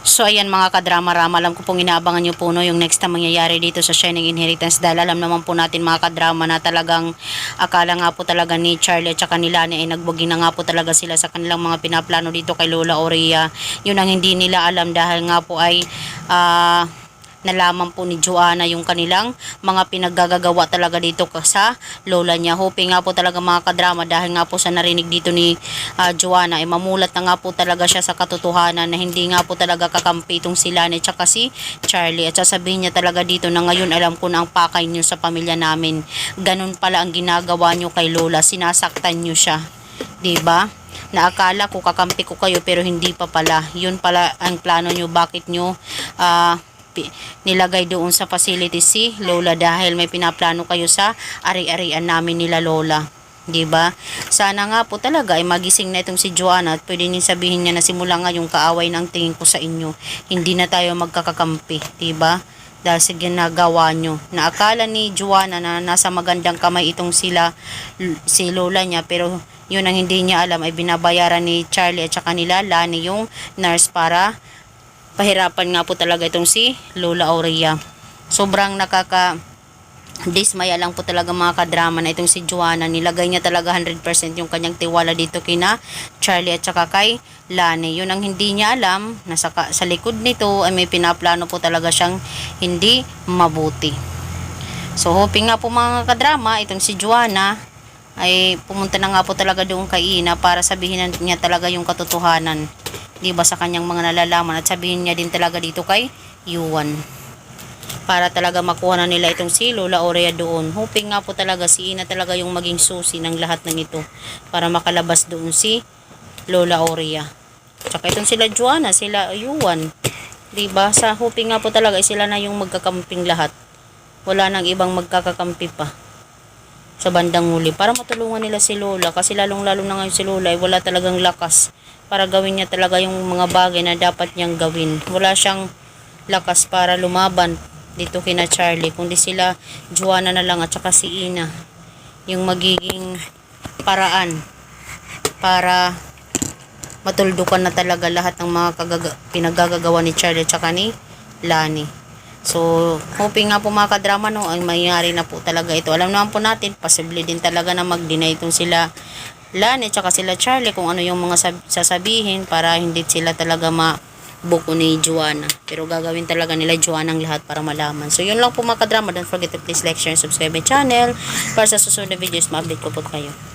So ayan mga kadrama-rama, alam ko pong inaabangan nyo po no, yung next na mangyayari dito sa Shining Inheritance dahil alam naman po natin mga kadrama na talagang akala nga po talaga ni Charlie at saka ni ay nagbugi na nga po talaga sila sa kanilang mga pinaplano dito kay Lola Oria. Yun ang hindi nila alam dahil nga po ay ah, nalaman po ni Joanna yung kanilang mga pinaggagawa talaga dito sa lola niya. Hoping nga po talaga mga kadrama dahil nga po sa narinig dito ni ah, Joanna ay mamulat na nga po talaga siya sa katotohanan na hindi nga po talaga kakampi itong si Lani tsaka si Charlie at sasabihin niya talaga dito na ngayon alam ko na ang pakay niyo sa pamilya namin. Ganun pala ang ginagawa niyo kay Lola. Sinasaktan niyo siya. 'Di ba? na akala ko kakampi ko kayo pero hindi pa pala. Yun pala ang plano nyo. Bakit nyo ah, pi- nilagay doon sa facility si Lola dahil may pinaplano kayo sa ari-arian namin nila Lola. 'di ba? Sana nga po talaga ay magising na itong si Joanna at pwede niyo sabihin niya na simula nga yung kaaway ng tingin ko sa inyo. Hindi na tayo magkakakampi, 'di ba? Dahil sa ginagawa nyo. Na akala ni Joanna na nasa magandang kamay itong sila, si Lola niya pero yun ang hindi niya alam ay binabayaran ni Charlie at saka nila Lani yung nurse para pahirapan nga po talaga itong si Lola Aurea. Sobrang nakaka dismaya lang po talaga mga kadrama na itong si Joanna. Nilagay niya talaga 100% yung kanyang tiwala dito kina Charlie at saka kay Lani. Yun ang hindi niya alam na sa, sa likod nito ay may pinaplano po talaga siyang hindi mabuti. So hoping nga po mga kadrama itong si Joanna ay pumunta na nga po talaga doon kay Ina para sabihin niya talaga yung katotohanan. 'Di ba sa kanyang mga nalalaman at sabihin niya din talaga dito kay Yuan para talaga makuha na nila itong si Lola Aurea doon. Hoping nga po talaga si Ina talaga yung maging susi ng lahat ng ito para makalabas doon si Lola Aurea. Tsaka itong sila Joanna, sila Yuan. 'Di ba? Sa hoping nga po talaga sila na yung magkakamping lahat. Wala nang ibang magkakakampi pa sa bandang huli para matulungan nila si Lola kasi lalong lalo na ngayon si Lola ay wala talagang lakas para gawin niya talaga yung mga bagay na dapat niyang gawin. Wala siyang lakas para lumaban dito kina Charlie kundi sila Joanna na lang at saka si Ina yung magiging paraan para matuldukan na talaga lahat ng mga pinaggagawa ni Charlie at saka ni Lani. So, hoping nga po mga kadrama no, ay mangyari na po talaga ito. Alam naman po natin, posible din talaga na mag-deny itong sila Lani at saka sila Charlie kung ano yung mga sab- sasabihin para hindi sila talaga ma ni Joanna. Pero gagawin talaga nila Joanna ang lahat para malaman. So, yun lang po mga kadrama. Don't forget to please like, share, and subscribe my channel para sa susunod na videos, ma-update ko po kayo.